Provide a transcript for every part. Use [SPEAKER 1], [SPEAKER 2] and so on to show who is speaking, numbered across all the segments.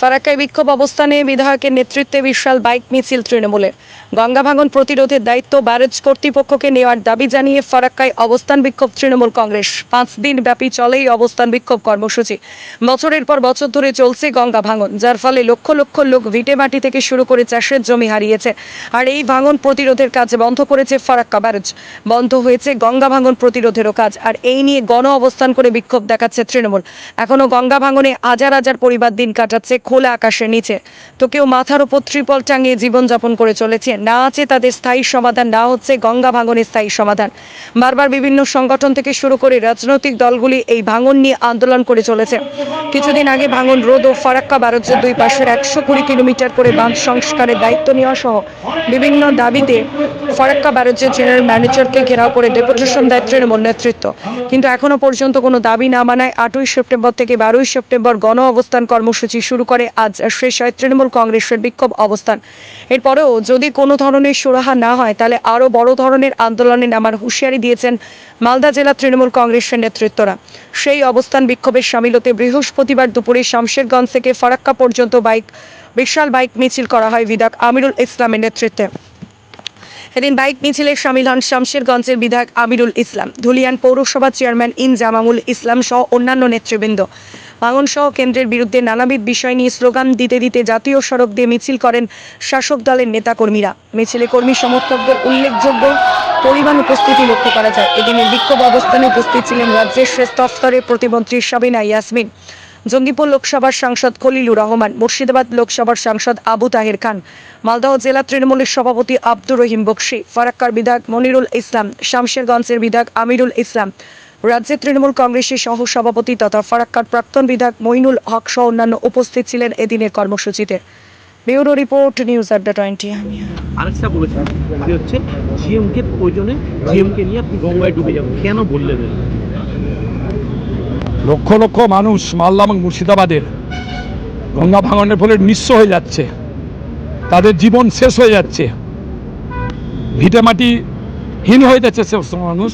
[SPEAKER 1] ফারাক্কায় বিক্ষোভ অবস্থানে বিধায়কের নেতৃত্বে বিশাল বাইক মিছিল তৃণমূলের। গঙ্গা ভাঙন প্রতিরোধের দায়িত্ব ব্যারেজ কর্তৃপক্ষকে নেওয়ার দাবি জানিয়ে ফারাক্কায় অবস্থান বিক্ষোভ তৃণমূল কংগ্রেস। পাঁচ দিন ব্যাপী চলে অবস্থান বিক্ষোভ কর্মসূচি। বছরের পর বছর ধরে চলছে গঙ্গা ভাঙন, যার ফলে লক্ষ লক্ষ লোক ভিটে মাটি থেকে শুরু করে চাষের জমি হারিয়েছে। আর এই ভাঙন প্রতিরোধের কাজ বন্ধ করেছে ফারাক্কা ব্যারেজ। বন্ধ হয়েছে গঙ্গা ভাঙন প্রতিরোধেরও কাজ, আর এই নিয়ে গণ অবস্থান করে বিক্ষোভ দেখাচ্ছে তৃণমূল। এখনও গঙ্গা ভাঙনে হাজার হাজার পরিবার দিন কাটাচ্ছে খোলা আকাশের নিচে। তো কেউ মাথার উপর ত্রিপল টাঙিয়ে জীবনযাপন করে চলেছে। না আছে তাদের স্থায়ী সমাধান, না হচ্ছে গঙ্গা ভাঙনের স্থায়ী সমাধান। বারবার বিভিন্ন সংগঠন থেকে শুরু করে রাজনৈতিক দলগুলি এই ভাঙন নিয়ে আন্দোলন করে চলেছে। কিছুদিন আগে ভাঙন রোদ ও ফারাক্কা বারজ্যের দুই পাশের একশো কুড়ি কিলোমিটার করে বাঁধ সংস্কারের দায়িত্ব নেওয়া সহ বিভিন্ন দাবিতে ফারাক্কা ব্যারেজের জেনারেল ম্যানেজারকে ঘেরাও করে ডেপুটেশন দেয় তৃণমূল নেতৃত্ব। কিন্তু এখনও পর্যন্ত কোনো দাবি না মানায় আটই সেপ্টেম্বর থেকে বারোই সেপ্টেম্বর গণ অবস্থান কর্মসূচি শুরু করে, আজ শেষ হয় তৃণমূল কংগ্রেসের বিক্ষোভ অবস্থান। এরপরেও যদি কোনো ধরনের সুরাহা না হয়, তাহলে আরও বড় ধরনের আন্দোলনে নামার হুঁশিয়ারি দিয়েছেন মালদা জেলা তৃণমূল কংগ্রেসের নেতৃত্বরা। সেই অবস্থান বিক্ষোভের সামিল হতে বৃহস্পতিবার দুপুরে শামশেরগঞ্জ থেকে ফারাক্কা পর্যন্ত বাইক, বিশাল বাইক মিছিল করা হয় বিধায়ক আমিরুল ইসলামের নেতৃত্বে। এদিন বাইক মিছিলে সামিল হন শামশেরগঞ্জের বিধায়ক আমিরুল ইসলাম। ধুলিয়ান পৌরসভা চেয়ারম্যান ইন জামামুল ইসলাম সহ অন্যান্য নেতৃবৃন্দ। ভাঙন সহ কেন্দ্রের বিরুদ্ধে নানাবিধ বিষয় নিয়ে স্লোগান দিতে দিতে জাতীয় সড়ক দিয়ে মিছিল করেন শাসক দলের নেতাকর্মীরা। মিছিলে কর্মী সমর্থকদের উল্লেখযোগ্য পরিমাণ উপস্থিতি লক্ষ্য করা যায়। এদিনের বিক্ষোভ অবস্থানে উপস্থিত ছিলেন রাজ্যের শ্রেষ্ঠ স্তরের প্রতিমন্ত্রী সাবিনা ইয়াসমিন। জঙ্গিপুর লোকসভার সাংসদ খলিলুর রহমান, মুর্শিদাবাদ লোকসভার সাংসদ আবু তাহের খান, মালদহ জেলা তৃণমূলের সভাপতি আব্দুর রহিম বক্সি, ফারাক্কার বিধায়ক মনিরুল ইসলাম, শামশেরগঞ্জের বিধায়ক আমিরুল ইসলাম রাজ্যের তৃণমূল কংগ্রেসের সহ সভাপতি তথা ফারাক্কার প্রাক্তন বিধায়ক মইনুল হক সহ অন্যান্য উপস্থিত ছিলেন এদিনের কর্মসূচিতে। Bureau report, news Adda twenty.
[SPEAKER 2] আরেকটা বলেছেন যে হচ্ছে? জিএমকে প্রয়োজনে জিএমকে নিয়ে আপনি গঙ্গায় ডুবে যাবেন। কেন বললেন?
[SPEAKER 3] লক্ষ লক্ষ মানুষ মালদা এবং মুর্শিদাবাদের গঙ্গা ভাঙনের ফলে নিঃস্ব হয়ে যাচ্ছে। তাদের জীবন শেষ হয়ে যাচ্ছে। ভিটে মাটি হীন হয়ে যাচ্ছে সে মানুষ।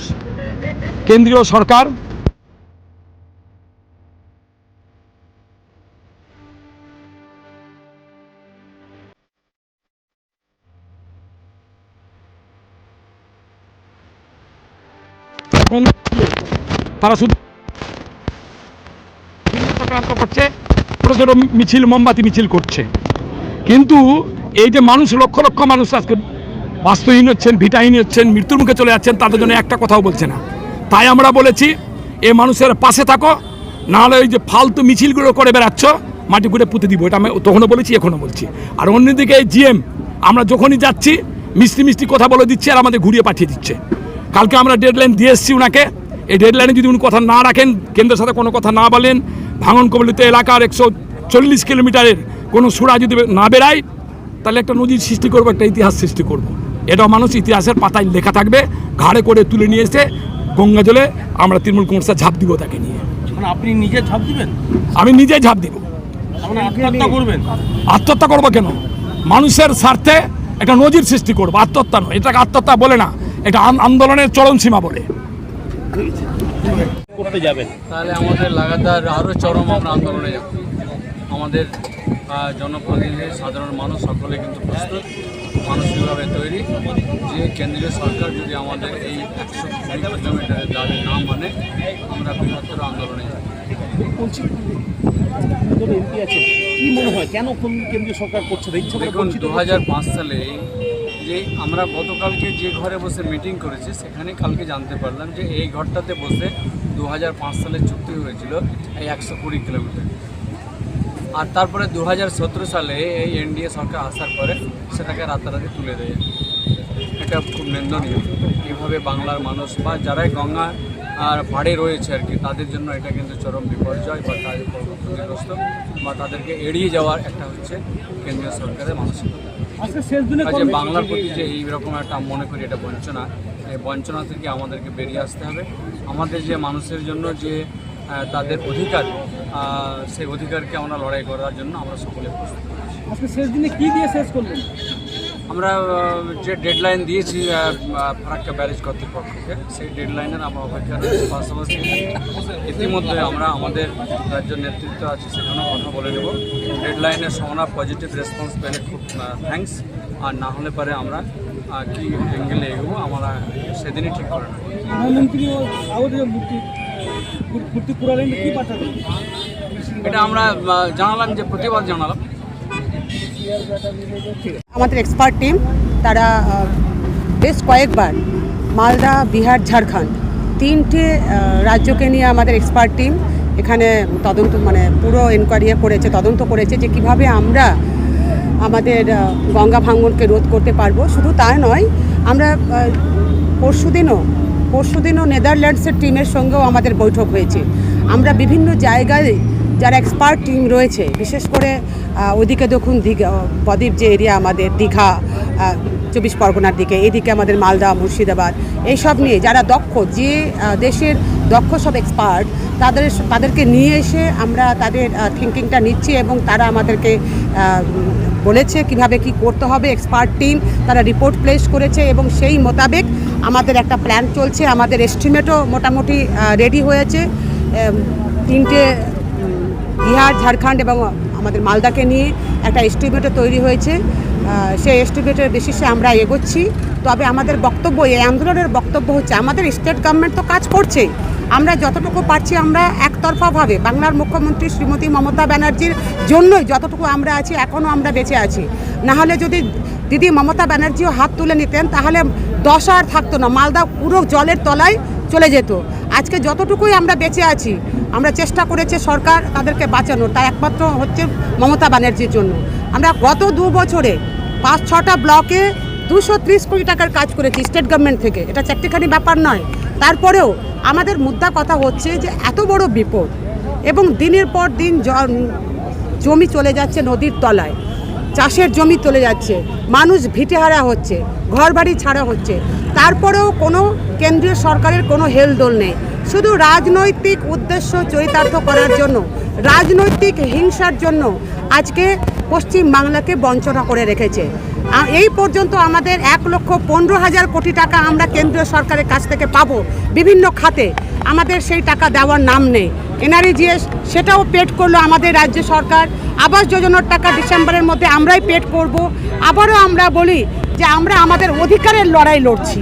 [SPEAKER 3] কেন্দ্রীয় সরকার তারা শুধু চক্রান্ত করছে ছোটো ছোটো মিছিল, মোমবাতি মিছিল করছে। কিন্তু এই যে মানুষ, লক্ষ লক্ষ মানুষ আজকে বাস্তুহীন হচ্ছেন, ভিটাহীন হচ্ছেন, মৃত্যুর মুখে চলে যাচ্ছেন, তাদের জন্য একটা কথাও বলছে না। তাই আমরা বলেছি, এ মানুষের পাশে থাকো, নাহলে ওই যে ফালতু মিছিলগুলো করে বেড়াচ্ছ, মাটি ঘুরে পুঁতে দিব। এটা আমি তখনও বলেছি, এখনও বলছি। আর অন্যদিকে এই জিএম, আমরা যখনই যাচ্ছি, মিষ্টি মিষ্টি কথা বলে দিচ্ছে আর আমাদের ঘুরিয়ে পাঠিয়ে দিচ্ছে। কালকে আমরা ডেডলাইন দিয়ে এসেছি ওনাকে এই ডেডলাইনে যদি উনি কথা না রাখেন, কেন্দ্রের সাথে কোনো কথা না বলেন ভাঙন কবলিত এলাকার একশো চল্লিশ কিলোমিটারের কোনো সুরা যদি না বেরায় তাহলে একটা নদীর সৃষ্টি করব একটা ইতিহাস সৃষ্টি করব। এটাও মানুষ ইতিহাসের পাতায় লেখা থাকবে ঘাড়ে করে তুলে নিয়ে এসে গঙ্গা জলে আমরা তৃণমূল কংগ্রেসে ঝাঁপ দিব তাকে নিয়ে।
[SPEAKER 2] মানে আপনি নিজে ঝাঁপ দিবেন?
[SPEAKER 3] আমি নিজেই ঝাঁপ দিব।
[SPEAKER 2] মানে আত্মহত্যা
[SPEAKER 3] করব কেন? মানুষের স্বার্থে একটা নজির সৃষ্টি করব আত্মহত্যা নয়। এটাকে আত্মহত্যা বলে না এটা আন্দোলনের চরম সীমা বলে।
[SPEAKER 2] করতে যাবেন?
[SPEAKER 4] তাহলে আমাদের লাগাতার আরও চরম আমরা আন্দোলনে যাব। আমাদের জনপ্রতিনিধি সাধারণ মানুষ সকলে কিন্তু প্রস্তুত মানসিকভাবে তৈরি। যে কেন্দ্রীয় সরকার যদি আমাদের এই একশো কুড়ি কিলোমিটারের দাবি না মানে আমরা বৃহত্তর আন্দোলনে যাব।
[SPEAKER 2] বলছি কি মনে হয়? কেন কোন কেন্দ্রীয় সরকার করছে? না?
[SPEAKER 4] দেখুন দু হাজার পাঁচ সালে যে আমরা গতকালকে যে ঘরে বসে মিটিং করেছি, সেখানে কালকে জানতে পারলাম যে এই ঘরটাতে বসে দু হাজার পাঁচ সালে চুক্তি হয়েছিল এই একশো কুড়ি কিলোমিটার। আর তারপরে দু হাজার সতেরো সালে এই এনডিএ সরকার আসার পরে সেটাকে রাতারাতি তুলে দেয়। এটা খুব নিন্দনীয়। এইভাবে বাংলার মানুষ বা যারাই গঙ্গা আর পাড়ে রয়েছে আর কি, তাদের জন্য এটা কিন্তু চরম বিপর্যয় বা তাদের ক্ষতিগ্রস্ত বা তাদেরকে এড়িয়ে যাওয়ার একটা হচ্ছে কেন্দ্রীয় সরকারের মানসিকতা। কাজে বাংলার প্রতি যে এইরকম একটা মনে করি এটা বঞ্চনা এই বঞ্চনা থেকে আমাদেরকে বেরিয়ে আসতে হবে। আমাদের যে মানুষের জন্য যে তাদের অধিকার সেই অধিকারকে আমরা লড়াই করার জন্য আমরা সকলে প্রস্তুত
[SPEAKER 5] আজকে শেষ দিনে কী দিয়ে শেষ করলেন?
[SPEAKER 4] আমরা যে ডেডলাইন দিয়েছি ফারাক্কা ব্যারেজ কর্তৃপক্ষকে সেই ডেডলাইনের আমরা অপেক্ষা রয়েছি পাশাপাশি। ইতিমধ্যে আমরা আমাদের রাজ্য নেতৃত্ব আছে সেখানেও কথা বলে নেব। ডেডলাইনের সমানা পজিটিভ রেসপন্স পেলে খুব থ্যাঙ্কস আর না হলে পরে আমরা কি অ্যাঙ্গেলে এগোবো আমরা সেদিনই ঠিক করে নেব। এটা আমরা জানালাম যে প্রতিবাদ জানালাম।
[SPEAKER 5] আমাদের এক্সপার্ট টিম তারা বেশ কয়েকবার মালদা, বিহার, ঝাড়খণ্ড তিনটে রাজ্যকে নিয়ে আমাদের এক্সপার্ট টিম এখানে তদন্ত মানে পুরো এনকোয়ারি করেছে, তদন্ত করেছে যে কীভাবে আমরা আমাদের গঙ্গা ভাঙ্গনকে রোধ করতে পারব। শুধু তা নয়, আমরা পরশুদিনও পরশুদিনও নেদারল্যান্ডসের টিমের সঙ্গেও আমাদের বৈঠক হয়েছে। আমরা বিভিন্ন জায়গায় যারা এক্সপার্ট টিম রয়েছে, বিশেষ করে ওদিকে দেখুন দীঘা বদ্বীপ যে এরিয়া আমাদের, দীঘা চব্বিশ পরগনার দিকে, এদিকে আমাদের মালদা, মুর্শিদাবাদ, এইসব নিয়ে যারা দক্ষ, যে দেশের দক্ষ সব এক্সপার্ট তাদের, তাদেরকে নিয়ে এসে আমরা তাদের থিঙ্কিংটা নিচ্ছি এবং তারা আমাদেরকে বলেছে কীভাবে কি করতে হবে এক্সপার্ট টিম তারা রিপোর্ট প্লেস করেছে এবং সেই মোতাবেক আমাদের একটা প্ল্যান চলছে, আমাদের এস্টিমেটও মোটামুটি রেডি হয়েছে। তিনটে বিহার, ঝাড়খণ্ড এবং আমাদের মালদাকে নিয়ে একটা এস্টিমেটও তৈরি হয়েছে। সেই এস্টিমেটের বেসিসে আমরা এগোচ্ছি। তবে আমাদের বক্তব্য, এই আন্দোলনের বক্তব্য হচ্ছে, আমাদের স্টেট গভর্নমেন্ট তো কাজ করছে। আমরা যতটুকু পারছি আমরা একতরফাভাবে বাংলার মুখ্যমন্ত্রী শ্রীমতী মমতা ব্যানার্জির জন্যই যতটুকু আমরা আছি, এখনও আমরা বেঁচে আছি। নাহলে যদি দিদি মমতা ব্যানার্জিও হাত তুলে নিতেন, তাহলে দশ আর থাকতো না। মালদা পুরো জলের তলায় চলে যেত। আজকে যতটুকুই আমরা বেঁচে আছি আমরা চেষ্টা করেছে সরকার তাদেরকে বাঁচানোর তা একমাত্র হচ্ছে মমতা ব্যানার্জির জন্য। আমরা গত দু বছরে পাঁচ, ছটা ব্লকে দুশো ত্রিশ কোটি টাকার কাজ করেছি স্টেট গভর্নমেন্ট থেকে। এটা চারটিখানি ব্যাপার নয়। তারপরেও আমাদের মুদ্রা কথা হচ্ছে যে এত বড় বিপদ এবং দিনের পর দিন জমি চলে যাচ্ছে নদীর তলায়। চাষের জমি চলে যাচ্ছে, মানুষ ভিটেহারা হচ্ছে, ঘরবাড়ি ছাড়া হচ্ছে। তারপরেও কোনো কেন্দ্রীয় সরকারের কোনো হেলদোল নেই। শুধু রাজনৈতিক উদ্দেশ্য চরিতার্থ করার জন্য, রাজনৈতিক হিংসার জন্য আজকে পশ্চিম বাংলাকে বঞ্চনা করে রেখেছে। এই পর্যন্ত আমাদের এক লক্ষ পনেরো হাজার কোটি টাকা আমরা কেন্দ্রীয় সরকারের কাছ থেকে পাবো বিভিন্ন খাতে। আমাদের সেই টাকা দেওয়ার নাম নেই। এনআরইজিএস সেটাও পেড করল আমাদের রাজ্য সরকার। আবাস যোজনার টাকা ডিসেম্বরের মধ্যে আমরাই পেড করব। আবারও আমরা বলি যে আমরা আমাদের অধিকারের লড়াই লড়ছি।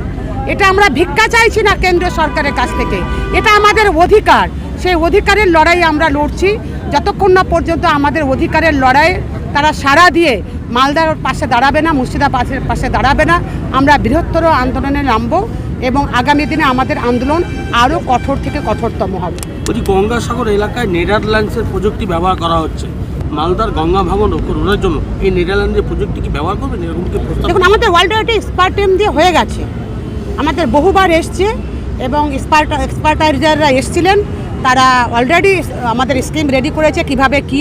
[SPEAKER 5] এটা আমরা ভিক্ষা চাইছি না কেন্দ্রীয় সরকারের কাছ থেকে। এটা আমাদের অধিকার। সেই অধিকারের লড়াই আমরা লড়ছি। যতক্ষণ না পর্যন্ত আমাদের অধিকারের লড়াই তারা সাড়া দিয়ে মালদার পাশে দাঁড়াবে না মুর্শিদাবাদের পাশে দাঁড়াবে না। আমরা বৃহত্তর আন্দোলনে নামবো এবং আগামী দিনে আমাদের আন্দোলন আরও কঠোর থেকে কঠোরতম হবে।
[SPEAKER 6] বলছি গঙ্গাসাগর এলাকায় নেদারল্যান্ডসের প্রযুক্তি ব্যবহার করা হচ্ছে। মালদার গঙ্গা ভাঙন রোধের জন্য এই নেদারল্যান্ডের প্রযুক্তি কি ব্যবহার করবেন? এরকম কি
[SPEAKER 5] দেখুন আমাদের ওয়ার্ল্ড একটা এক্সপার্ট টিম দিয়ে হয়ে গেছে। আমাদের বহুবার এসছে এবং এক্সপার্ট এক্সপার্টাইজাররা এসছিলেন। তারা অলরেডি আমাদের স্কিম রেডি করেছে কীভাবে কি